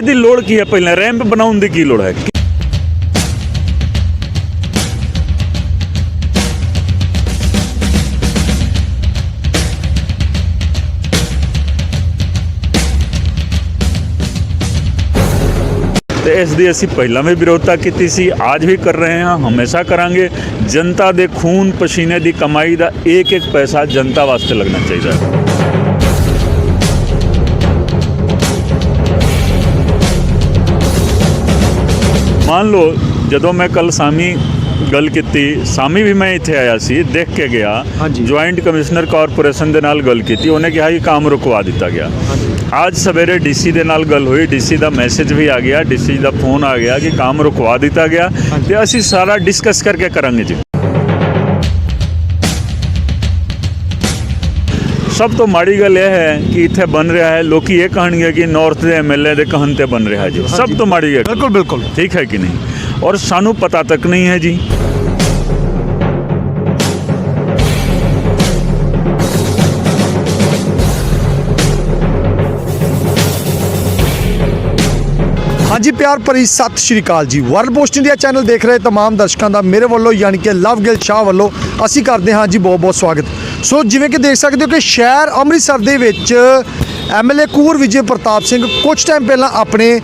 ਇਹਦੀ ਲੋੜ ਕੀ ਹੈ ਪਹਿਲਾਂ? ਰੈਂਪ ਬਣਾਉਣ ਦੀ ਕੀ ਲੋੜ ਹੈ? ਤੇ ਇਸ ਦੀ ਅਸੀਂ ਪਹਿਲਾਂ ਵੀ ਵਿਰੋਧਤਾ ਕੀਤੀ ਸੀ, ਅੱਜ ਵੀ ਕਰ ਰਹੇ ਹਾਂ, ਹਮੇਸ਼ਾ ਕਰਾਂਗੇ। ਜਨਤਾ ਦੇ ਖੂਨ ਪਸੀਨੇ ਦੀ ਕਮਾਈ ਦਾ ਇੱਕ ਇੱਕ ਪੈਸਾ ਜਨਤਾ ਵਾਸਤੇ ਲੱਗਣਾ ਚਾਹੀਦਾ ਹੈ। ਮੰਨ ਲਓ ਜਦੋਂ ਮੈਂ ਕੱਲ ਸਾਮੀ ਗੱਲ ਕੀਤੀ ਸਾਮੀ ਵੀ ਮੈਂ ਇੱਥੇ ਆਇਆ ਸੀ ਦੇਖ ਕੇ ਗਿਆ। ਜੁਆਇੰਟ ਕਮਿਸ਼ਨਰ ਕਾਰਪੋਰੇਸ਼ਨ ਦੇ ਨਾਲ ਗੱਲ ਕੀਤੀ ਉਹਨੇ ਕਿਹਾ ਕਿ ਕੰਮ ਰੁਕਵਾ ਦਿੱਤਾ ਗਿਆ। ਅੱਜ ਸਵੇਰੇ ਡੀਸੀ ਦੇ ਨਾਲ ਗੱਲ ਹੋਈ ਡੀਸੀ ਦਾ ਮੈਸੇਜ ਵੀ ਆ ਗਿਆ ਡੀਸੀ ਦਾ ਫੋਨ ਆ ਗਿਆ ਕਿ ਕੰਮ ਰੁਕਵਾ ਦਿੱਤਾ ਗਿਆ ਤੇ ਅਸੀਂ ਸਾਰਾ ਡਿਸਕਸ ਕਰਕੇ ਕਰਾਂਗੇ ਜੀ। ਸਭ ਤੋਂ ਮਾੜੀ ਗੱਲ ਇਹ ਹੈ ਕਿ ਇੱਥੇ ਬਣ ਰਿਹਾ ਹੈ ਲੋਕੀ ਇਹ ਕਹਿਣਗੇ ਕਿ ਨਾਰਥ ਦੇ ਐਮਐਲਏ ਦੇ ਕਹਨ ਤੇ ਬਣ ਰਿਹਾ ਜੀ। ਸਭ ਤੋਂ ਮਾੜੀ ਗੱਲ। ਬਿਲਕੁਲ ਬਿਲਕੁਲ। ਠੀਕ ਹੈ ਕਿ ਨਹੀਂ? ਔਰ ਸਾਨੂੰ ਪਤਾ ਤੱਕ ਨਹੀਂ ਹੈ ਜੀ। ਹਾਂਜੀ ਪਿਆਰ ਭਰੀ ਸਤਿ ਸ਼੍ਰੀ ਅਕਾਲ ਜੀ। ਵਰਲਡ ਪੋਸਟ ਇੰਡੀਆ ਚੈਨਲ ਦੇਖ ਰਹੇ ਤਮਾਮ ਦਰਸ਼ਕਾਂ ਦਾ ਮੇਰੇ ਵੱਲੋਂ ਯਾਨੀ ਕਿ ਲਵ ਗਿਲ ਸ਼ਾਹ ਵੱਲੋਂ ਅਸੀਂ ਕਰਦੇ ਹਾਂ ਜੀ ਬਹੁਤ ਬਹੁਤ ਸਵਾਗਤ। ਸੋ ਜਿਵੇਂ ਕਿ ਦੇਖ ਸਕਦੇ ਹੋ ਕਿ ਸ਼ਹਿਰ ਅੰਮ੍ਰਿਤਸਰ ਦੇ ਵਿੱਚ ਐਮਐਲਏ ਕੂਰ ਵਿਜੇ ਪ੍ਰਤਾਪ ਸਿੰਘ ਕੁਝ ਟਾਈਮ ਪਹਿਲਾਂ ਆਪਣੇ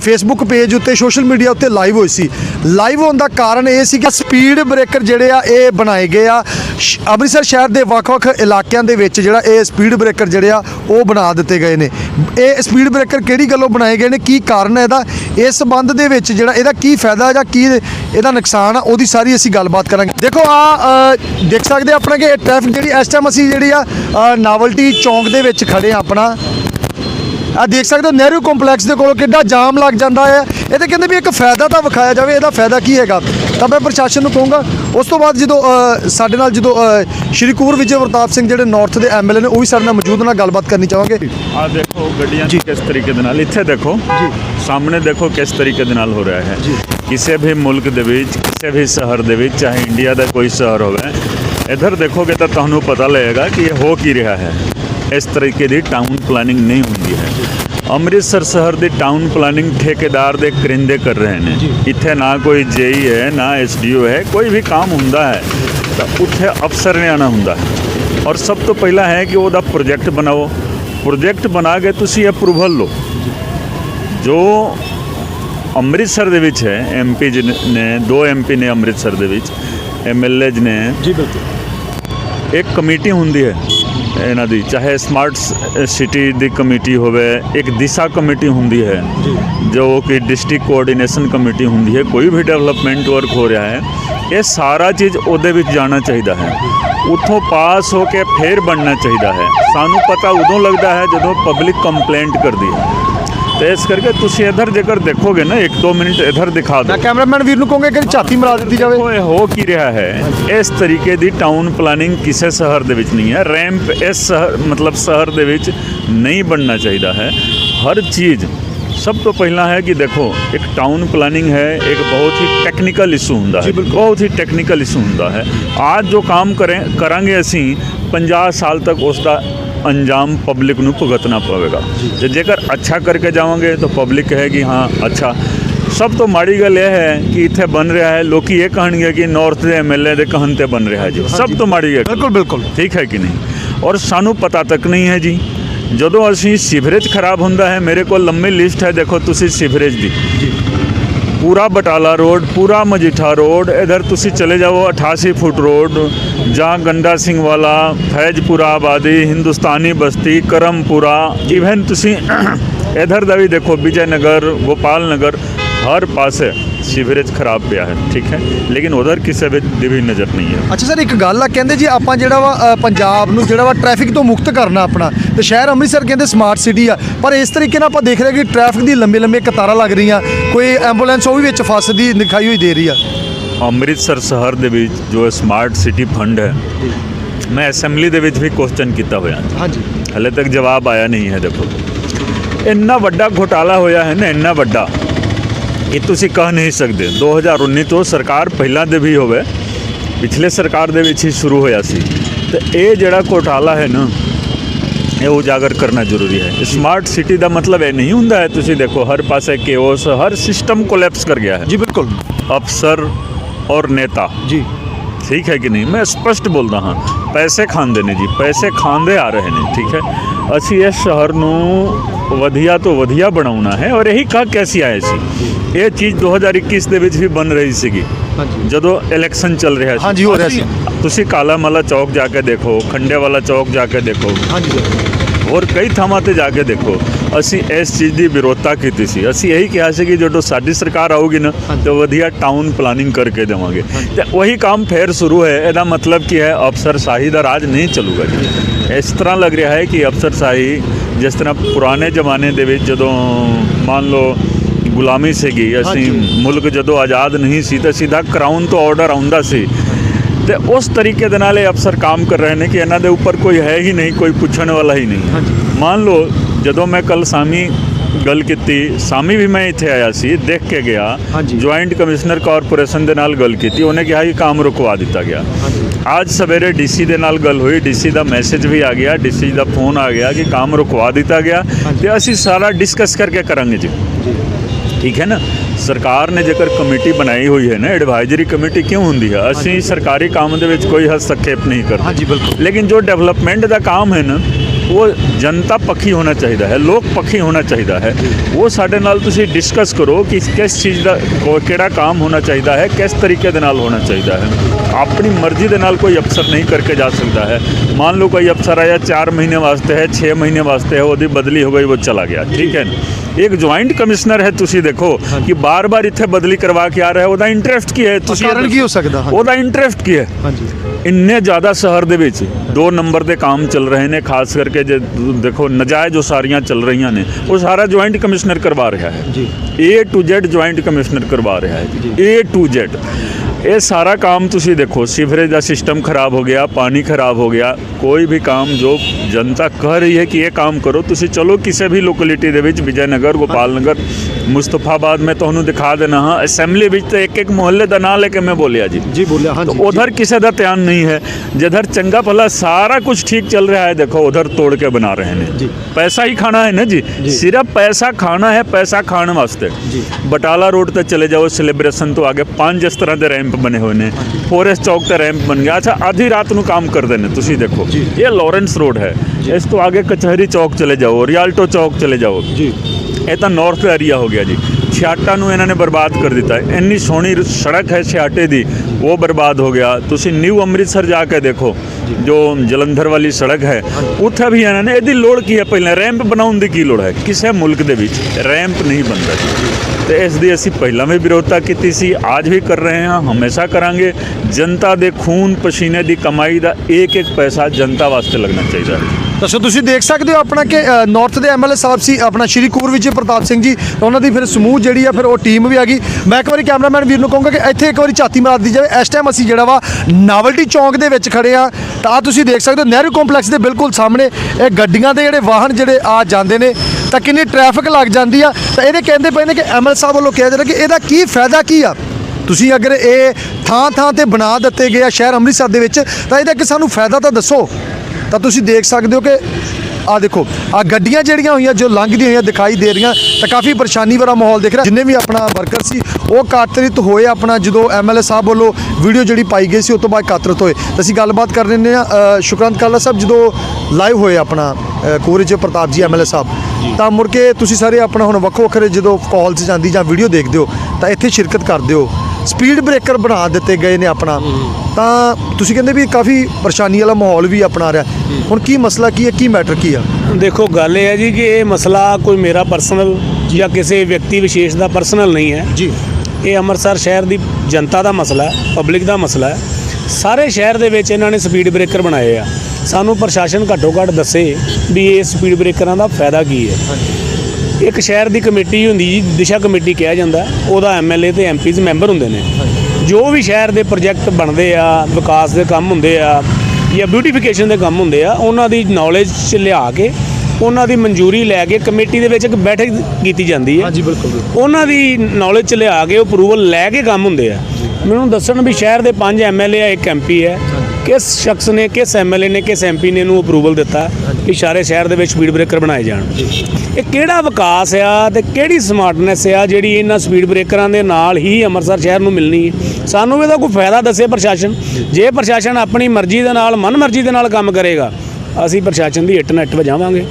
ਫੇਸਬੁੱਕ ਪੇਜ ਉੱਤੇ ਸੋਸ਼ਲ ਮੀਡੀਆ ਉੱਤੇ ਲਾਈਵ ਹੋਈ ਸੀ। ਲਾਈਵ ਹੋਣ ਦਾ ਕਾਰਨ ਇਹ ਸੀ ਕਿ ਸਪੀਡ ਬ੍ਰੇਕਰ ਜਿਹੜੇ ਆ, ਇਹ ਬਣਾਏ ਗਏ ਆ। ਸ਼- ਅੰਮ੍ਰਿਤਸਰ ਸ਼ਹਿਰ ਦੇ ਵੱਖ-ਵੱਖ ਇਲਾਕਿਆਂ ਦੇ ਵਿੱਚ ਜਿਹੜਾ ਇਹ ਸਪੀਡ ਬ੍ਰੇਕਰ ਜਿਹੜੇ ਆ, ਉਹ ਬਣਾ ਦਿੱਤੇ ਗਏ ਨੇ। ਇਹ ਸਪੀਡ ਬ੍ਰੇਕਰ ਕਿਹੜੀ ਗੱਲੋਂ ਬਣਾਏ ਗਏ ਨੇ? ਕੀ ਕਾਰਨ ਹੈ ਇਹਦਾ? ਇਸ ਸੰਬੰਧ ਦੇ ਵਿੱਚ ਜਿਹੜਾ ਇਹਦਾ ਕੀ ਫਾਇਦਾ ਜਾਂ ਕੀ ਇਹਦਾ ਨੁਕਸਾਨ ਆ, ਉਹਦੀ ਸਾਰੀ ਅਸੀਂ ਗੱਲਬਾਤ ਕਰਾਂਗੇ। ਦੇਖੋ ਆ ਦੇਖ ਸਕਦੇ ਆਪਣਾ ਕਿ ਇਹ ਟ੍ਰੈਫਿਕ ਜਿਹੜੀ, ਇਸ ਟਾਈਮ ਅਸੀਂ ਜਿਹੜੀ ਆ ਨਾਵਲਟੀ ਚੌਂਕ ਦੇ ਵਿੱਚ ਖੜੇ ਆ ਆਪਣਾ। ਆ ਦੇਖ ਸਕਦੇ ਹੋ ਨਹਿਰੂ ਕੰਪਲੈਕਸ ਦੇ ਕੋਲ ਕਿੱਡਾ ਜਾਮ ਲੱਗ ਜਾਂਦਾ ਹੈ। ਇਹ ਤੇ ਕਹਿੰਦੇ ਵੀ ਇੱਕ ਫਾਇਦਾ ਤਾਂ ਵਿਖਾਇਆ ਜਾਵੇ ਇਹਦਾ ਫਾਇਦਾ ਕੀ ਹੈਗਾ? ਤਾਂ ਮੈਂ ਪ੍ਰਸ਼ਾਸਨ ਨੂੰ ਕਹੂੰਗਾ ਉਸ ਤੋਂ ਬਾਅਦ ਜਦੋਂ ਸਾਡੇ ਨਾਲ ਜਦੋਂ ਸ਼੍ਰੀ ਕੂਰ ਵਿਜੇ ਪ੍ਰਤਾਪ ਸਿੰਘ ਜਿਹੜੇ ਨਾਰਥ ਦੇ ਐਮਐਲਏ ਨੇ ਉਹ ਵੀ ਸਾਡੇ ਨਾਲ ਮੌਜੂਦ ਨਾਲ ਗੱਲਬਾਤ ਕਰਨੀ ਚਾਹਾਂਗੇ। ਆ ਦੇਖੋ ਗੱਡੀਆਂ ਕਿਸ ਤਰੀਕੇ ਦੇ ਨਾਲ ਇੱਥੇ ਦੇਖੋ ਸਾਹਮਣੇ ਦੇਖੋ ਕਿਸ ਤਰੀਕੇ ਦੇ ਨਾਲ ਹੋ ਰਿਹਾ ਹੈ। ਕਿਸੇ ਵੀ ਮੁਲਕ ਦੇ ਵਿੱਚ ਕਿਸੇ ਵੀ ਸ਼ਹਿਰ ਦੇ ਵਿੱਚ ਚਾਹੇ ਇੰਡੀਆ ਦਾ ਕੋਈ ਸ਼ਹਿਰ ਹੋਵੇ ਇਧਰ ਦੇਖੋਗੇ ਤਾਂ ਤੁਹਾਨੂੰ ਪਤਾ ਲੱਗੇਗਾ ਕਿ ਇਹ ਹੋ ਕੀ ਰਿਹਾ ਹੈ। ਇਸ ਤਰੀਕੇ ਦੀ ਟਾਊਨ ਪਲਾਨਿੰਗ ਨਹੀਂ ਹੁੰਦੀ ਹੈ। ਅੰਮ੍ਰਿਤਸਰ ਸ਼ਹਿਰ ਦੀ ਟਾਊਨ ਪਲਾਨਿੰਗ ਠੇਕੇਦਾਰ ਦੇ ਕਰਿੰਦੇ ਕਰ ਰਹੇ ਨੇ। ਇੱਥੇ ਨਾ ਕੋਈ ਜੇਈ ਹੈ ਨਾ ਐਸਡੀਓ ਹੈ ਕੋਈ ਵੀ ਕੰਮ ਹੁੰਦਾ ਹੈ ਤਾਂ ਉੱਥੇ ਅਫਸਰ ਨੇ ਆਣਾ ਹੁੰਦਾ ਹੈ। ਔਰ ਸਭ ਤੋਂ ਪਹਿਲਾਂ ਹੈ ਕਿ ਉਹਦਾ ਪ੍ਰੋਜੈਕਟ ਬਣਾਓ। ਪ੍ਰੋਜੈਕਟ ਬਣਾ ਕੇ ਤੁਸੀਂ ਅਪਰੂਵਲ ਲਓ। ਜੋ ਅੰਮ੍ਰਿਤਸਰ ਦੇ ਵਿੱਚ ਹੈ ਐਮਪੀ ਜੀ ਨੇ ਦੋ ਐਮਪੀ ਨੇ ਅੰਮ੍ਰਿਤਸਰ ਦੇ ਵਿੱਚ। ਐਮਐਲਏ ਜੀ ਨੇ। ਜੀ ਬਿਲਕੁਲ। ਇੱਕ ਕਮੇਟੀ ਹੁੰਦੀ ਹੈ। ਇਹਨਾਂ ਦੀ ਚਾਹੇ ਸਮਾਰਟ ਸਿਟੀ ਦੀ ਕਮੇਟੀ ਹੋਵੇ ਇੱਕ ਦਿਸ਼ਾ ਕਮੇਟੀ ਹੁੰਦੀ ਹੈ ਜੋ। ਕਿ ਡਿਸਟ੍ਰਿਕਟ ਕੋਆਰਡੀਨੇਸ਼ਨ ਕਮੇਟੀ ਹੁੰਦੀ ਹੈ ਕੋਈ ਵੀ ਡਿਵੈਲਪਮੈਂਟ ਵਰਕ ਹੋ ਰਿਹਾ ਹੈ ਇਹ ਸਾਰਾ ਚੀਜ਼ ਉਹਦੇ ਵਿੱਚ ਜਾਣਾ ਚਾਹੀਦਾ ਹੈ। ਉੱਥੋਂ ਪਾਸ ਹੋ ਕੇ ਫੇਰ ਬਣਨਾ ਚਾਹੀਦਾ ਹੈ। ਸਾਨੂੰ ਪਤਾ ਉਦੋਂ ਲੱਗਦਾ ਹੈ ਜਦੋਂ ਪਬਲਿਕ ਕੰਪਲੇਂਟ ਕਰਦੀ ਹੈ। ਤੇ ਇਸ ਕਰਕੇ ਤੁਸੀਂ ਇਧਰ ਜੇਕਰ ਦੇਖੋਗੇ ਨਾ 1-2 ਮਿੰਟ ਇਧਰ ਦਿਖਾ ਦਿਓ। ਮੈਂ ਕੈਮਰਾਮੈਨ ਵੀਰ ਨੂੰ ਕਹੂੰਗਾ ਕਿ ਝਾਤੀ ਮਰਾ ਦਿੱਤੀ ਜਾਵੇ। ਇਹ ਹੋ ਕੀ ਰਿਹਾ ਹੈ? ਇਸ ਤਰੀਕੇ ਦੀ ਟਾਊਨ ਪਲਾਨਿੰਗ ਕਿਸੇ ਸ਼ਹਿਰ ਦੇ ਵਿੱਚ ਨਹੀਂ ਹੈ। ਰੈਂਪ ਇਸ ਸ਼ਹਿਰ ਮਤਲਬ ਸ਼ਹਿਰ ਦੇ ਵਿੱਚ ਨਹੀਂ ਬਣਨਾ ਚਾਹੀਦਾ ਹੈ। ਹਰ ਚੀਜ਼ ਸਭ ਤੋਂ ਪਹਿਲਾਂ ਹੈ ਕਿ ਦੇਖੋ ਇੱਕ ਟਾਊਨ ਪਲਾਨਿੰਗ ਹੈ ਇੱਕ ਬਹੁਤ ਹੀ ਟੈਕਨੀਕਲ ਇਸ਼ੂ ਹੁੰਦਾ ਹੈ। ਬਹੁਤ ਹੀ ਟੈਕਨੀਕਲ ਇਸ਼ੂ ਹੁੰਦਾ ਹੈ। ਅੱਜ ਜੋ ਕੰਮ ਕਰੇ ਕਰਾਂਗੇ ਅਸੀਂ 50 ਸਾਲ ਤੱਕ ਉਸ ਦਾ ਅੰਜਾਮ ਪਬਲਿਕ ਨੂੰ ਭੁਗਤਣਾ ਪਵੇਗਾ। ਤੇ ਜੇਕਰ ਅੱਛਾ ਕਰਕੇ ਜਾਵਾਂਗੇ ਤਾਂ ਪਬਲਿਕ ਕਹੇਗੀ ਹਾਂ ਅੱਛਾ। ਸਭ ਤੋਂ ਮਾੜੀ ਗੱਲ ਇਹ ਹੈ ਕਿ ਇੱਥੇ ਬਣ ਰਿਹਾ ਹੈ ਲੋਕੀ ਇਹ ਕਹਿਣਗੇ ਕਿ ਨਾਰਥ ਦੇ ਐਮਐਲਏ ਦੇ ਕਹਿਣ ਤੇ ਬਣ ਰਿਹਾ ਜੀ। ਸਭ ਤੋਂ ਮਾੜੀ ਗੱਲ। ਬਿਲਕੁਲ ਬਿਲਕੁਲ। ਠੀਕ ਹੈ ਕਿ ਨਹੀਂ? ਔਰ ਸਾਨੂੰ ਪਤਾ ਤੱਕ ਨਹੀਂ ਹੈ ਜੀ। ਜਦੋਂ ਅਸੀਂ ਸੀਵਰੇਜ ਖਰਾਬ ਹੁੰਦਾ ਹੈ ਮੇਰੇ ਕੋਲ ਲੰਮੀ ਲਿਸਟ ਹੈ ਦੇਖੋ ਤੁਸੀਂ ਸੀਵਰੇਜ ਦੀ। ਪੂਰਾ ਬਟਾਲਾ ਰੋਡ, ਪੂਰਾ ਮਜੀਠਾ ਰੋਡ, ਇਧਰ ਤੁਸੀਂ ਚਲੇ ਜਾਓ 88 ਫੁੱਟ ਰੋਡ ਜਾਂ ਗੰਡਾ ਸਿੰਘ ਵਾਲਾ, ਫੈਜ਼ਪੁਰਾ ਆਬਾਦੀ, ਹਿੰਦੁਸਤਾਨੀ ਬਸਤੀ, ਕਰਮਪੁਰਾ ਇਵਨ ਤੁਸੀਂ ਇਧਰ ਦਾ ਵੀ ਦੇਖੋ ਵਿਜੇ ਨਗਰ ਗੋਪਾਲ ਨਗਰ ਹਰ ਪਾਸੇ ਸੀਵਰੇਜ ਖਰਾਬ ਪਿਆ ਹੈ ਠੀਕ ਹੈ ਲੇਕਿਨ ਉਧਰ ਕਿਸੇ ਵਿੱਚ ਦੀ ਵੀ ਨਜ਼ਰ ਨਹੀਂ ਹੈ ਅੱਛਾ ਸਰ ਇੱਕ ਗੱਲ ਆ ਕਹਿੰਦੇ ਜੀ ਆਪਾਂ ਜਿਹੜਾ ਵਾ ਅ, ਪੰਜਾਬ ਨੂੰ ਜਿਹੜਾ ਵਾ ਟ੍ਰੈਫਿਕ ਤੋਂ ਮੁਕਤ ਕਰਨਾ ਆਪਣਾ ਤੇ ਸ਼ਹਿਰ ਅੰਮ੍ਰਿਤਸਰ ਕਹਿੰਦੇ ਸਮਾਰਟ ਸਿਟੀ ਆ ਪਰ ਇਸ ਤਰੀਕੇ ਨਾਲ ਆਪਾਂ ਦੇਖ ਰਹੇ ਕਿ ਟ੍ਰੈਫਿਕ ਦੀ ਲੰਬੀ ਲੰਬੀ ਕਤਾਰਾਂ ਲੱਗ ਰਹੀਆਂ ਕੋਈ ਐਂਬੂਲੈਂਸ ਉਹ ਵੀ ਵਿੱਚ ਫਸਦੀ ਦਿਖਾਈ ਹੋਈ ਦੇ ਰਹੀ ਆ ਅੰਮ੍ਰਿਤਸਰ ਸ਼ਹਿਰ ਦੇ ਵਿੱਚ ਜੋ ਸਮਾਰਟ ਸਿਟੀ ਫੰਡ ਹੈ ਮੈਂ ਅਸੈਂਬਲੀ ਦੇ ਵਿੱਚ ਵੀ ਕੁਐਸਚਨ ਕੀਤਾ ਹੋਇਆ ਹਾਂਜੀ ਹਲੇ ਤੱਕ ਜਵਾਬ ਆਇਆ ਨਹੀਂ ਹੈ ਦੇਖੋ ਇੰਨਾ ਵੱਡਾ ਘੁਟਾਲਾ ਹੋਇਆ ਹੈ ਨਾ ਇੰਨਾ ਵੱਡਾ ਇਹ ਤੁਸੀਂ ਕਹਿ ਨਹੀਂ ਸਕਦੇ। 2019 ਤੋਂ ਸਰਕਾਰ ਪਹਿਲਾਂ ਦੇ ਵੀ ਹੋਵੇ ਪਿਛਲੇ ਸਰਕਾਰ ਦੇ ਵਿੱਚ ਹੀ ਸ਼ੁਰੂ ਹੋਇਆ ਸੀ। ਤੇ ਇਹ ਜਿਹੜਾ ਘੁਟਾਲਾ ਹੈ ਨਾ ਇਹ ਉਜਾਗਰ ਕਰਨਾ ਜ਼ਰੂਰੀ ਹੈ। ਸਮਾਰਟ ਸਿਟੀ ਦਾ ਮਤਲਬ ਇਹ ਨਹੀਂ ਹੁੰਦਾ ਹੈ ਤੁਸੀਂ ਦੇਖੋ ਹਰ ਪਾਸੇ ਕੇਓਸ ਹਰ ਸਿਸਟਮ ਕੋਲੈਪਸ ਕਰ ਗਿਆ ਹੈ। ਜੀ ਬਿਲਕੁਲ। ਅਫਸਰ ਔਰ ਨੇਤਾ। ਜੀ। ਠੀਕ ਹੈ ਕਿ ਨਹੀਂ? ਮੈਂ ਸਪਸ਼ਟ ਬੋਲਦਾ ਹਾਂ ਪੈਸੇ ਖਾਂਦੇ ਨੇ ਜੀ ਪੈਸੇ ਖਾਂਦੇ ਆ ਰਹੇ ਨੇ ਠੀਕ ਹੈ। ਅਸੀਂ ਇਸ ਸ਼ਹਿਰ ਨੂੰ ਵਧੀਆ ਤੋਂ ਵਧੀਆ ਬਣਾਉਣਾ ਹੈ ਔਰ ਇਹੀ ਕਾ ਕੈਸੀ ਆਏ ਸੀ। ਇਹ ਚੀਜ਼ 2021 ਦੇ ਵਿੱਚ ਵੀ ਬਣ ਰਹੀ ਸੀਗੀ। ਹਾਂਜੀ। ਜਦੋਂ ਇਲੈਕਸ਼ਨ ਚੱਲ ਰਿਹਾ ਸੀ। ਹਾਂਜੀ, ਹੋ ਰਿਹਾ ਸੀ। ਤੁਸੀਂ ਕਾਲਾ ਮਲਾ ਚੌਕ ਜਾ ਕੇ ਦੇਖੋ ਖੰਡੇ ਵਾਲਾ ਚੌਕ ਜਾ ਕੇ ਦੇਖੋ। ਹਾਂਜੀ ਹੋਰ ਕਈ ਥਾਵਾਂ ਤੇ ਜਾ ਕੇ ਦੇਖੋ। ਅਸੀਂ ਇਸ ਚੀਜ਼ ਦੀ ਵਿਰੋਧਤਾ ਕੀਤੀ ਸੀ। ਅਸੀਂ ਇਹੀ ਕਿਹਾ ਸੀ ਕਿ ਜਦੋਂ ਸਾਡੀ ਸਰਕਾਰ ਆਊਗੀ ਨਾ ਤਾਂ ਵਧੀਆ ਟਾਊਨ ਪਲਾਨਿੰਗ ਕਰਕੇ ਦੇਵਾਂਗੇ। ਤੇ ਉਹੀ ਕੰਮ ਫੇਰ ਸ਼ੁਰੂ ਹੈ ਇਹਦਾ ਮਤਲਬ ਕੀ ਹੈ ਅਫਸਰ ਸ਼ਾਹੀ ਦਾ ਰਾਜ ਨਹੀਂ ਚੱਲੂਗਾ ਜੀ। ਇਸ ਤਰ੍ਹਾਂ ਲੱਗ ਰਿਹਾ ਹੈ ਕਿ ਅਫਸਰ ਸ਼ਾਹੀ ਜਿਸ ਤਰ੍ਹਾਂ ਪੁਰਾਣੇ ਜ਼ਮਾਨੇ ਦੇ ਵਿੱਚ ਜਦੋਂ ਮੰਨ ਲਓ ਗੁਲਾਮੀ ਸੀਗੀ ਅਸੀਂ। ਮੁਲਕ ਜਦੋਂ ਆਜ਼ਾਦ ਨਹੀਂ ਸੀ ਤਾਂ ਸਿੱਧਾ ਕਰਾਊਨ ਤੋਂ ਆਰਡਰ ਆਉਂਦਾ ਸੀ ਤੇ ਉਸ ਤਰੀਕੇ ਦੇ ਨਾਲ ਇਹ ਅਫਸਰ ਕੰਮ ਕਰ ਰਹੇ ਨੇ ਕਿ ਇਹਨਾਂ ਦੇ ਉੱਪਰ ਕੋਈ ਹੈ ਹੀ ਨਹੀਂ ਕੋਈ ਪੁੱਛਣ ਵਾਲਾ ਹੀ ਨਹੀਂ। ਮੰਨ ਲਓ ਜਦੋਂ ਮੈਂ ਕੱਲ ਸਾਮੀ ਗੱਲ ਕੀਤੀ ਸਾਮੀ ਵੀ ਮੈਂ ਇੱਥੇ ਆਇਆ ਸੀ ਦੇਖ ਕੇ ਗਿਆ। ਜੁਆਇੰਟ ਕਮਿਸ਼ਨਰ ਕਾਰਪੋਰੇਸ਼ਨ ਦੇ ਨਾਲ ਗੱਲ ਕੀਤੀ ਉਹਨੇ ਕਿਹਾ ਕਿ ਕੰਮ ਰੁਕਵਾ ਦਿੱਤਾ ਗਿਆ। ਅੱਜ ਸਵੇਰੇ ਡੀਸੀ ਦੇ ਨਾਲ ਗੱਲ ਹੋਈ ਡੀਸੀ ਦਾ ਮੈਸੇਜ ਵੀ ਆ ਗਿਆ ਡੀਸੀ ਦਾ ਫੋਨ ਆ ਗਿਆ ਕਿ ਕੰਮ ਰੁਕਵਾ ਦਿੱਤਾ ਗਿਆ ਤੇ ਅਸੀਂ ਸਾਰਾ ਡਿਸਕਸ ਕਰਕੇ ਕਰਾਂਗੇ ਜੀ। ਠੀਕ ਹੈ ਨਾ? ਸਰਕਾਰ ਨੇ ਜੇਕਰ ਕਮੇਟੀ ਬਣਾਈ ਹੋਈ ਹੈ ਨਾ ਐਡਵਾਈਜ਼ਰੀ ਕਮੇਟੀ ਕਿਉਂ ਹੁੰਦੀ ਹੈ? ਅਸੀਂ ਸਰਕਾਰੀ ਕੰਮ ਦੇ ਵਿੱਚ ਕੋਈ ਹਸਤক্ষੇਪ ਨਹੀਂ ਕਰਦੇ। ਹਾਂਜੀ ਬਿਲਕੁਲ। ਲੇਕਿਨ ਜੋ ਡਿਵੈਲਪਮੈਂਟ ਦਾ ਕੰਮ ਹੈ ਨਾ ਉਹ ਜਨਤਾ ਪੱਖੀ ਹੋਣਾ ਚਾਹੀਦਾ ਹੈ ਲੋਕ ਪੱਖੀ ਹੋਣਾ ਚਾਹੀਦਾ ਹੈ। ਉਹ ਸਾਡੇ ਨਾਲ ਤੁਸੀਂ ਡਿਸਕਸ ਕਰੋ ਕਿ ਕਿਸ ਚੀਜ਼ ਦਾ ਕਿਹੜਾ ਕੰਮ ਹੋਣਾ ਚਾਹੀਦਾ ਹੈ ਕਿਸ ਤਰੀਕੇ ਦੇ ਨਾਲ ਹੋਣਾ ਚਾਹੀਦਾ ਹੈ। ਆਪਣੀ ਮਰਜ਼ੀ ਦੇ ਨਾਲ ਕੋਈ ਅਫਸਰ ਨਹੀਂ ਕਰਕੇ ਜਾ ਸਕਦਾ ਹੈ। ਮੰਨ ਲਓ ਕੋਈ ਅਫਸਰ ਆਇਆ 4 ਮਹੀਨੇ ਵਾਸਤੇ ਹੈ 6 ਮਹੀਨੇ ਵਾਸਤੇ ਹੈ ਉਹਦੀ ਬਦਲੀ ਹੋ ਗਈ ਉਹ ਚਲਾ ਗਿਆ। ਠੀਕ ਹੈ। ਇੱਕ ਜੁਆਇੰਟ ਕਮਿਸ਼ਨਰ ਹੈ ਤੁਸੀਂ ਦੇਖੋ ਕਿ ਬਾਰ-ਬਾਰ ਇੱਥੇ ਬਦਲੀ ਕਰਵਾ ਕੇ ਆ ਰਿਹਾ ਉਹਦਾ ਇੰਟਰਸਟ ਕੀ ਹੈ? ਤੁਸੀਂ ਕਾਰਨ ਕੀ ਹੋ ਸਕਦਾ? ਉਹਦਾ ਇੰਟਰਸਟ ਕੀ ਹੈ? ਹਾਂਜੀ। ਇੰਨੇ ਜ਼ਿਆਦਾ ਸ਼ਹਿਰ ਦੇ ਵਿੱਚ ਦੋ ਨੰਬਰ ਦੇ ਕੰਮ ਚੱਲ ਰਹੇ ਨੇ ਖਾਸ ਕਰਕੇ ਜੇ ਦੇਖੋ ਨਜਾਇਜ਼ ਉਸਾਰੀਆਂ ਚੱਲ ਰਹੀਆਂ ਨੇ। ਉਹ ਸਾਰਾ ਜੁਆਇੰਟ ਕਮਿਸ਼ਨਰ ਕਰਵਾ ਰਿਹਾ ਹੈ। ਜੀ। A to Z joint commissioner ਕਰਵਾ ਰਿਹਾ ਹੈ। A to Z ਇਹ ਸਾਰਾ ਕੰਮ ਤੁਸੀਂ ਦੇਖੋ ਸੀਵਰੇਜ ਦਾ ਸਿਸਟਮ ਖਰਾਬ ਹੋ ਗਿਆ ਪਾਣੀ ਖਰਾਬ ਹੋ ਗਿਆ ਕੋਈ ਵੀ ਕੰਮ ਜੋ ਜਨਤਾ ਕਹਿ ਰਹੀ ਹੈ ਕਿ ਇਹ ਕੰਮ ਕਰੋ ਤੁਸੀਂ ਚਲੋ ਕਿਸੇ ਵੀ ਲੋਕੈਲਿਟੀ ਦੇ ਵਿੱਚ ਵਿਜੇ ਨਗਰ ਗੋਪਾਲ ਨਗਰ ਮੁਸਤਫਾਬਾਦ ਮੈਂ ਤੁਹਾਨੂੰ ਦਿਖਾ ਦੇਣਾ ਹਾਂ। ਅਸੈਂਬਲੀ ਵਿੱਚ ਤਾਂ ਇੱਕ ਇੱਕ ਮੁਹੱਲੇ ਦਾ ਨਾਂ ਲੈ ਕੇ ਮੈਂ ਬੋਲਿਆ ਜੀ। ਜੀ ਬੋਲਿਆ ਹਾਂਜੀ ਉਧਰ ਕਿਸੇ ਦਾ ਧਿਆਨ ਨਹੀਂ ਹੈ। ਜਿਧਰ ਚੰਗਾ ਭਲਾ ਸਾਰਾ ਕੁਝ ਠੀਕ ਚੱਲ ਰਿਹਾ ਹੈ ਦੇਖੋ ਉਧਰ ਤੋੜ ਕੇ ਬਣਾ ਰਹੇ ਨੇ। ਜੀ। ਪੈਸਾ ਹੀ ਖਾਣਾ ਹੈ ਨਾ ਜੀ। ਸਿਰਫ ਪੈਸਾ ਖਾਣਾ ਹੈ ਪੈਸਾ ਖਾਣ ਵਾਸਤੇ। ਜੀ। ਬਟਾਲਾ ਰੋਡ ਤੇ ਚਲੇ ਜਾਓ ਸੈਲੀਬ੍ਰੇਸ਼ਨ ਤੋਂ ਆਗੇ ਪੰਜ ਇਸ ਤਰ੍ਹਾਂ ਦੇ ਰੈਂਪ ਬਣੇ ਹੋਏ ਨੇ। ਫੋਰੈਸਟ ਚੌਕ ਤੇ ਰੈਂਪ ਬਣ ਗਿਆ। ਅੱਛਾ ਆਧੀ ਰਾਤ ਨੂੰ ਕੰਮ ਕਰਦੇ ਨੇ ਤੁਸੀਂ ਦੇਖੋ। ਜੀ। ਇਹ ਲਾਰੈਂਸ ਰੋਡ ਹੈ। ਇਸ ਤੋਂ ਆਗੇ ਕਚਹਿਰੀ ਚੌਕ ਚਲੇ ਜਾਓ ਰਿਆਲਟੋ ਚੌਕ ਚਲੇ ਜਾਓ। ਜੀ। ਇਹ ਤਾਂ ਨਾਰਥ ਏਰੀਆ ਹੋ ਗਿਆ ਜੀ। ਛਿਆਟਾ ਨੂੰ ਇਹਨਾਂ ਨੇ ਬਰਬਾਦ ਕਰ ਦਿੱਤਾ। ਇੰਨੀ ਸੋਹਣੀ ਸੜਕ ਹੈ ਛਿਆਟੇ ਦੀ, ਉਹ ਬਰਬਾਦ ਹੋ ਗਿਆ। ਤੁਸੀਂ ਨਿਊ ਅੰਮ੍ਰਿਤਸਰ ਜਾ ਕੇ ਦੇਖੋ, ਜੋ ਜਲੰਧਰ ਵਾਲੀ ਸੜਕ ਹੈ, ਉੱਥੇ ਵੀ ਇਹਨਾਂ ਨੇ, ਇਹਦੀ ਲੋੜ ਕੀ ਹੈ ਪਹਿਲਾਂ? ਰੈਂਪ ਬਣਾਉਣ ਦੀ ਕੀ ਲੋੜ ਹੈ? ਕਿਸੇ ਮੁਲਕ ਦੇ ਵਿੱਚ ਰੈਂਪ ਨਹੀਂ ਬਣਦਾ ਜੀ। ਤੇ ਇਸ ਦੀ ਅਸੀਂ ਪਹਿਲਾਂ ਵੀ ਵਿਰੋਧਤਾ ਕੀਤੀ ਸੀ, ਅੱਜ ਵੀ ਕਰ ਰਹੇ ਹਾਂ, ਹਮੇਸ਼ਾ ਕਰਾਂਗੇ। ਜਨਤਾ ਦੇ ਖੂਨ ਪਸੀਨੇ ਦੀ ਕਮਾਈ ਦਾ ਇੱਕ ਇੱਕ ਪੈਸਾ ਜਨਤਾ ਵਾਸਤੇ ਲੱਗਣਾ ਚਾਹੀਦਾ ਹੈ। ਤਾਂ ਸੋ ਤੁਸੀਂ ਦੇਖ ਸਕਦੇ ਹੋ ਆਪਣਾ ਕਿ ਨਾਰਥ ਦੇ ਐਮਐਲਏ ਸਾਹਿਬ ਸੀ, ਆਪਣਾ ਸ਼੍ਰੀ ਕੂਰ ਵਿਜੇ ਪ੍ਰਤਾਪ ਸਿੰਘ ਜੀ, ਉਹਨਾਂ ਦੀ ਫਿਰ ਸਮੂਹ ਜਿਹੜੀ ਆ, ਫਿਰ ਉਹ ਟੀਮ ਵੀ ਆ ਗਈ। ਮੈਂ ਇੱਕ ਵਾਰੀ ਕੈਮਰਾਮੈਨ ਵੀਰ ਨੂੰ ਕਹੂੰਗਾ ਕਿ ਇੱਥੇ ਇੱਕ ਵਾਰੀ ਛਾਤੀ ਮਾਰ ਦੀ ਜਾਵੇ। ਇਸ ਟਾਈਮ ਅਸੀਂ ਜਿਹੜਾ ਵਾ ਨਾਵਲਟੀ ਚੌਂਕ ਦੇ ਵਿੱਚ ਖੜੇ ਆ। ਤਾਂ ਆਹ ਤੁਸੀਂ ਦੇਖ ਸਕਦੇ ਹੋ, ਨਹਿਰੂ ਕੰਪਲੈਕਸ ਦੇ ਬਿਲਕੁਲ ਸਾਹਮਣੇ ਇਹ ਗੱਡੀਆਂ ਦੇ ਜਿਹੜੇ ਵਾਹਨ ਜਿਹੜੇ ਆ ਜਾਂਦੇ ਨੇ, ਤਾਂ ਕਿੰਨੀ ਟ੍ਰੈਫਿਕ ਲੱਗ ਜਾਂਦੀ ਆ। ਤਾਂ ਇਹਦੇ ਕਹਿੰਦੇ ਪਏ ਨੇ ਕਿ ਐਮਐਲ ਸਾਹਿਬ ਵੱਲੋਂ ਕਿਹਾ ਜਾ ਰਿਹਾ ਕਿ ਇਹਦਾ ਕੀ ਫਾਇਦਾ ਕੀ ਆ? ਤੁਸੀਂ ਅਗਰ ਇਹ ਥਾਂ ਥਾਂ ਤੇ ਬਣਾ ਦਿੱਤੇ ਗਏ ਆ ਸ਼ਹਿਰ ਅੰਮ੍ਰਿਤਸਰ ਦੇ ਵਿੱਚ, ਤਾਂ ਇਹਦਾ ਕਿ ਸਾਨੂੰ ਫਾਇਦਾ ਤਾਂ ਦੱਸੋ। ਤਾਂ ਤੁਸੀਂ ਦੇਖ ਸਕਦੇ ਹੋ ਕਿ ਆ ਦੇਖੋ ਆ ਗੱਡੀਆਂ ਜਿਹੜੀਆਂ ਹੋਈਆਂ ਜੋ ਲੰਘਦੀਆਂ ਹੋਈਆਂ ਦਿਖਾਈ ਦੇ ਰਹੀਆਂ ਤਾਂ ਕਾਫੀ ਪਰੇਸ਼ਾਨੀ ਵਾਲਾ ਮਾਹੌਲ ਦਿਖ ਰਿਹਾ। ਜਿੰਨੇ ਵੀ ਆਪਣਾ ਵਰਕਰ ਸੀ ਉਹ ਕਾਤਰਿਤ ਹੋਏ ਆਪਣਾ ਜਦੋਂ ਐਮਐਲਏ ਸਾਹਿਬ ਵੱਲੋਂ ਵੀਡੀਓ ਜਿਹੜੀ ਪਾਈ ਗਈ ਸੀ ਉਸ ਤੋਂ ਬਾਅਦ ਕਾਤਰਿਤ ਹੋਏ। ਤਾਂ ਅਸੀਂ ਗੱਲਬਾਤ ਕਰ ਲੈਂਦੇ ਆ ਸ਼ੁਕਰੰਤ ਕਾਲਾ ਸਾਹਿਬ ਜਦੋਂ ਲਾਈਵ ਹੋਏ ਆਪਣਾ ਕੋਰੇਜ ਪ੍ਰਤਾਪ ਜੀ ਐਮਐਲਏ ਸਾਹਿਬ। ਤਾਂ ਮੁੜ ਕੇ ਤੁਸੀਂ ਸਾਰੇ ਆਪਣਾ ਹੁਣ ਵੱਖੋ ਵੱਖਰੇ ਜਦੋਂ ਕਾਲਸ ਜਾਂਦੀ ਜਾਂ ਵੀਡੀਓ ਦੇਖਦੇ ਹੋ ਤਾਂ ਇੱਥੇ ਸ਼ਿਰਕਤ ਕਰਦੇ ਹੋ। ਸਪੀਡ ਬ੍ਰੇਕਰ ਬਣਾ ਦਿੱਤੇ ਗਏ ਨੇ ਆਪਣਾ। ਤਾਂ ਤੁਸੀਂ ਕਹਿੰਦੇ ਵੀ ਕਾਫੀ ਪਰੇਸ਼ਾਨੀ ਵਾਲਾ ਮਾਹੌਲ ਵੀ ਆਪਣਾ ਰਿਹਾ। ਹੁਣ ਕੀ ਮਸਲਾ ਕੀ ਹੈ ਕੀ ਮੈਟਰ ਕੀ ਆ? ਦੇਖੋ ਗੱਲ ਇਹ ਹੈ ਜੀ ਕਿ ਇਹ ਮਸਲਾ ਕੋਈ ਮੇਰਾ ਪਰਸਨਲ ਜਾਂ ਕਿਸੇ ਵਿਅਕਤੀ ਵਿਸ਼ੇਸ਼ ਦਾ ਪਰਸਨਲ ਨਹੀਂ ਹੈ। ਜੀ। ਇਹ ਅੰਮ੍ਰਿਤਸਰ ਸ਼ਹਿਰ ਦੀ ਜਨਤਾ ਦਾ ਮਸਲਾ ਹੈ ਪਬਲਿਕ ਦਾ ਮਸਲਾ ਹੈ। ਸਾਰੇ ਸ਼ਹਿਰ ਦੇ ਵਿੱਚ ਇਹਨਾਂ ਨੇ ਸਪੀਡ ਬ੍ਰੇਕਰ ਬਣਾਏ ਆ। ਸਾਨੂੰ ਪ੍ਰਸ਼ਾਸਨ ਘੱਟੋ ਘੱਟ ਦੱਸੇ ਵੀ ਇਹ ਸਪੀਡ ਬ੍ਰੇਕਰਾਂ ਦਾ ਫਾਇਦਾ ਕੀ ਹੈ। ਇੱਕ ਸ਼ਹਿਰ ਦੀ ਕਮੇਟੀ ਹੁੰਦੀ ਜੀ ਦਿਸ਼ਾ ਕਮੇਟੀ ਕਿਹਾ ਜਾਂਦਾ ਉਹਦਾ ਐਮਐਲਏ ਤੇ ਐਮਪੀਜ਼ ਮੈਂਬਰ ਹੁੰਦੇ ਨੇ। ਜੋ ਵੀ ਸ਼ਹਿਰ ਦੇ ਪ੍ਰੋਜੈਕਟ ਬਣਦੇ ਆ ਵਿਕਾਸ ਦੇ ਕੰਮ ਹੁੰਦੇ ਆ ਜਾਂ ਬਿਊਟੀਫਿਕੇਸ਼ਨ ਦੇ ਕੰਮ ਹੁੰਦੇ ਆ ਉਹਨਾਂ ਦੀ ਨੌਲੇਜ ਚ ਲਿਆ ਕੇ ਉਹਨਾਂ ਦੀ ਮਨਜ਼ੂਰੀ ਲੈ ਕੇ ਕਮੇਟੀ ਦੇ ਵਿੱਚ ਇੱਕ ਬੈਠਕ ਕੀਤੀ ਜਾਂਦੀ ਹੈ। ਹਾਂਜੀ ਬਿਲਕੁਲ ਉਹਨਾਂ ਦੀ ਨੌਲੇਜ ਚ ਲਿਆ ਕੇ ਅਪਰੂਵਲ ਲੈ ਕੇ ਕੰਮ ਹੁੰਦੇ ਆ। ਮੈਨੂੰ ਦੱਸਣ ਵੀ ਸ਼ਹਿਰ ਦੇ ਪੰਜ ਐਮਐਲਏ ਆ ਇੱਕ ਐਮਪੀ ਹੈ। ਕਿਸ ਸ਼ਖਸ ਨੇ ਕਿਸ ਐਮਐਲਏ ਨੇ ਕਿਸ ਐਮਪੀ ਨੇ ਇਹਨੂੰ ਅਪਰੂਵਲ ਦਿੱਤਾ ਕਿ ਸਾਰੇ ਸ਼ਹਿਰ ਦੇ ਵਿੱਚ ਸਪੀਡ ਬ੍ਰੇਕਰ ਬਣਾਏ ਜਾਣ? ਇਹ ਕਿਹੜਾ ਵਿਕਾਸ ਆ ਤੇ ਕਿਹੜੀ ਸਮਾਰਟਨੈਸ ਆ ਜਿਹੜੀ ਇਹਨਾਂ ਸਪੀਡ ਬ੍ਰੇਕਰਾਂ ਦੇ ਨਾਲ ਹੀ ਅੰਮ੍ਰਿਤਸਰ ਸ਼ਹਿਰ ਨੂੰ ਮਿਲਣੀ ਹੈ? ਸਾਨੂੰ ਇਹਦਾ ਕੋਈ ਫਾਇਦਾ ਦੱਸੇ ਪ੍ਰਸ਼ਾਸਨ। ਜੇ ਪ੍ਰਸ਼ਾਸਨ ਆਪਣੀ ਮਰਜ਼ੀ ਦੇ ਨਾਲ ਮਨਮਰਜ਼ੀ ਦੇ ਨਾਲ ਕੰਮ ਕਰੇਗਾ ਅਸੀਂ ਪ੍ਰਸ਼ਾਸਨ ਦੀ ਇੱਟ ਨੱਟ ਵਜਾਵਾਂਗੇ।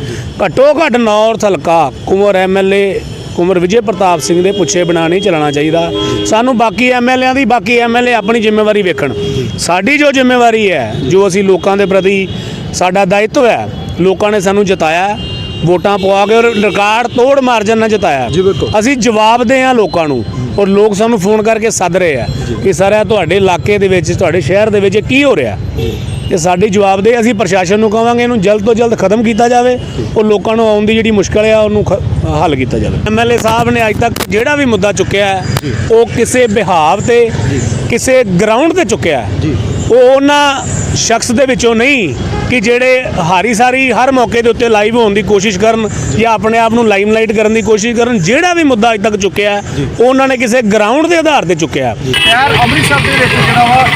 ਘੱਟੋ ਘੱਟ ਨਾਰਥ ਹਲਕਾ ਕੁੰਵਰ ਐਮਐਲਏ ਕੁੰਵਰ ਵਿਜੇ ਪ੍ਰਤਾਪ ਸਿੰਘ ਦੇ ਪੁੱਛੇ ਬਣਾ ਨਹੀਂ ਚੱਲਣਾ ਚਾਹੀਦਾ। ਸਾਨੂੰ ਬਾਕੀ ਐਮਐਲਏਆਂ ਦੀ ਬਾਕੀ ਐਮਐਲਏ ਆਪਣੀ ਜ਼ਿੰਮੇਵਾਰੀ ਵੇਖਣ। ਸਾਡੀ ਜੋ ਜ਼ਿੰਮੇਵਾਰੀ ਹੈ ਜੋ ਅਸੀਂ ਲੋਕਾਂ ਦੇ ਪ੍ਰਤੀ ਸਾਡਾ ਦਾਇਿਤਵ ਹੈ ਲੋਕਾਂ ਨੇ ਸਾਨੂੰ ਜਿਤਾਇਆ। ਵੋਟਾਂ ਪਵਾ ਕੇ ਔਰ ਰਿਕਾਰਡ ਤੋੜ ਮਾਰਜਨ ਨਾਲ ਜਿਤਾਇਆ। ਅਸੀਂ ਜਵਾਬਦੇ ਹਾਂ ਲੋਕਾਂ ਨੂੰ ਔਰ ਲੋਕ ਸਾਨੂੰ ਫੋਨ ਕਰਕੇ ਸੱਦ ਰਹੇ ਆ ਕਿ ਸਰ ਇਹ ਤੁਹਾਡੇ ਇਲਾਕੇ ਦੇ ਵਿੱਚ ਤੁਹਾਡੇ ਸ਼ਹਿਰ ਦੇ ਵਿੱਚ ਕੀ ਹੋ ਰਿਹਾ? ਇਹ ਸਾਡੀ ਜਵਾਬਦੇ ਅਸੀਂ ਪ੍ਰਸ਼ਾਸਨ ਨੂੰ ਕਹਾਂਗੇ ਇਹਨੂੰ ਜਲਦ ਤੋਂ ਜਲਦ ਖਤਮ ਕੀਤਾ ਜਾਵੇ ਉਹ ਲੋਕਾਂ ਨੂੰ ਆਉਣ ਦੀ ਜਿਹੜੀ ਮੁਸ਼ਕਲ ਆ ਉਹਨੂੰ ਹੱਲ ਕੀਤਾ ਜਾਵੇ। ਐਮਐਲਏ ਸਾਹਿਬ ਨੇ ਅੱਜ ਤੱਕ ਜਿਹੜਾ ਵੀ ਮੁੱਦਾ ਚੁੱਕਿਆ ਹੈ ਉਹ ਕਿਸੇ ਬਿਹਾਵ ਤੇ ਕਿਸੇ ਗਰਾਊਂਡ ਤੇ ਚੁੱਕਿਆ ਹੈ। ਉਹ ਉਹਨਾਂ ਸ਼ਖਸ ਦੇ ਵਿੱਚੋਂ ਨਹੀਂ ਕਿ ਜਿਹੜੇ ਹਾਰੀ ਸਾਰੀ ਹਰ ਮੌਕੇ ਦੇ ਉੱਤੇ ਲਾਈਵ ਹੋਣ ਦੀ ਕੋਸ਼ਿਸ਼ ਕਰਨ ਜਾਂ। ਆਪਣੇ ਆਪ ਨੂੰ ਲਾਈਮਲਾਈਟ ਕਰਨ ਦੀ ਕੋਸ਼ਿਸ਼ ਕਰਨ ਜਿਹੜਾ ਵੀ ਮੁੱਦਾ ਅੱਜ ਤੱਕ ਚੁੱਕਿਆ ਉਹਨਾਂ ਨੇ ਕਿਸੇ ਗਰਾਊਂਡ ਦੇ ਆਧਾਰ ਤੇ ਚੁੱਕਿਆ ਹੈ। ਸ਼ਹਿਰ ਅੰਮ੍ਰਿਤਸਰ ਦੇ ਵਿੱਚ ਜਿਹੜਾ ਵਾ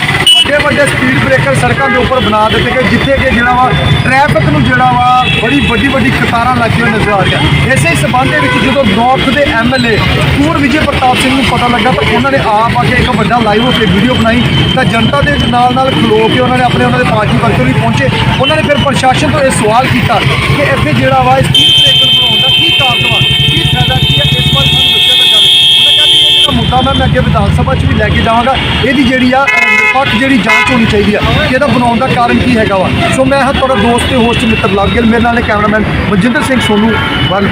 ਵੱਡੇ ਵੱਡੇ ਸਪੀਡ ਬ੍ਰੇਕਰ ਸੜਕਾਂ ਦੇ ਉੱਪਰ ਬਣਾ ਦਿੱਤੇ ਗਏ, ਜਿੱਥੇ ਕਿ ਜਿਹੜਾ ਵਾ ਟ੍ਰੈਫਿਕ ਨੂੰ ਜਿਹੜਾ ਵਾ ਬੜੀ ਵੱਡੀ ਵੱਡੀ ਕਤਾਰਾਂ ਲੱਗੀਆਂ ਨਜ਼ਰ ਆ ਰਹੀਆਂ ਇਸੇ ਸਬੰਧ ਦੇ ਵਿੱਚ ਜਦੋਂ ਨਾਰਥ ਦੇ ਐਮਐਲਏ ਪੂਰ ਵਿਜੇ ਪ੍ਰਤਾਪ ਸਿੰਘ ਨੂੰ ਪਤਾ ਲੱਗਾ ਤਾਂ ਉਹਨਾਂ ਨੇ ਆਪ ਆ ਕੇ ਇੱਕ ਵੱਡਾ ਲਾਈਵ ਹੋ ਕੇ ਵੀਡੀਓ ਬਣਾਈ। ਤਾਂ ਜਨਤਾ ਦੇ ਨਾਲ ਨਾਲ ਖਲੋ ਕੇ ਉਹਨਾਂ ਨੇ ਆਪਣੇ ਉਹਨਾਂ ਦੇ ਪਾਰਟੀ ਵਰਕਰ ਵੀ ਪਹੁੰਚੇ। ਉਹਨਾਂ ਨੇ ਫਿਰ ਪ੍ਰਸ਼ਾਸਨ ਤੋਂ ਇਹ ਸਵਾਲ ਕੀਤਾ ਕਿ ਇੱਥੇ ਜਿਹੜਾ ਵਾ ਸਪੀਡ ਬ੍ਰੇਕਰ ਬਣਾਉਣ ਦਾ ਕੀ ਕਾਰਨ ਵਾ, ਕੀ ਫਾਇਦਾ ਕੀ ਹੈ? ਇਸ ਬਾਰੇ ਸਾਨੂੰ ਦੱਸਿਆ ਤਾਂ ਜਾਵੇ। ਉਹਨਾਂ ਕਹਿੰਦੇ ਇਹ ਜਿਹੜਾ ਮੁੱਦਾ ਵਾ ਮੈਂ ਅੱਗੇ ਵਿਧਾਨ ਸਭਾ 'ਚ ਵੀ ਲੈ ਕੇ ਜਾਵਾਂਗਾ। ਇਹਦੀ ਜਿਹੜੀ ਆ ਅਹ, ਜਿਹੜੀ ਜਾਂਚ ਹੋਣੀ ਚਾਹੀਦੀ ਆ ਕਿ ਇਹਦਾ ਬਣਾਉਣ ਦਾ ਕਾਰਨ ਕੀ ਹੈਗਾ ਵਾ। ਸੋ ਮੈਂ ਹਾਂ ਤੁਹਾਡਾ ਦੋਸਤ ਤੇ ਹੋਸਟ ਮਿੱਤਰ ਲਵਗਿਲ ਮੇਰੇ ਨਾਲ ਨੇ ਕੈਮਰਾਮੈਨ ਮਨਜਿੰਦਰ ਸਿੰਘ ਸੋਨੂ ਵਨ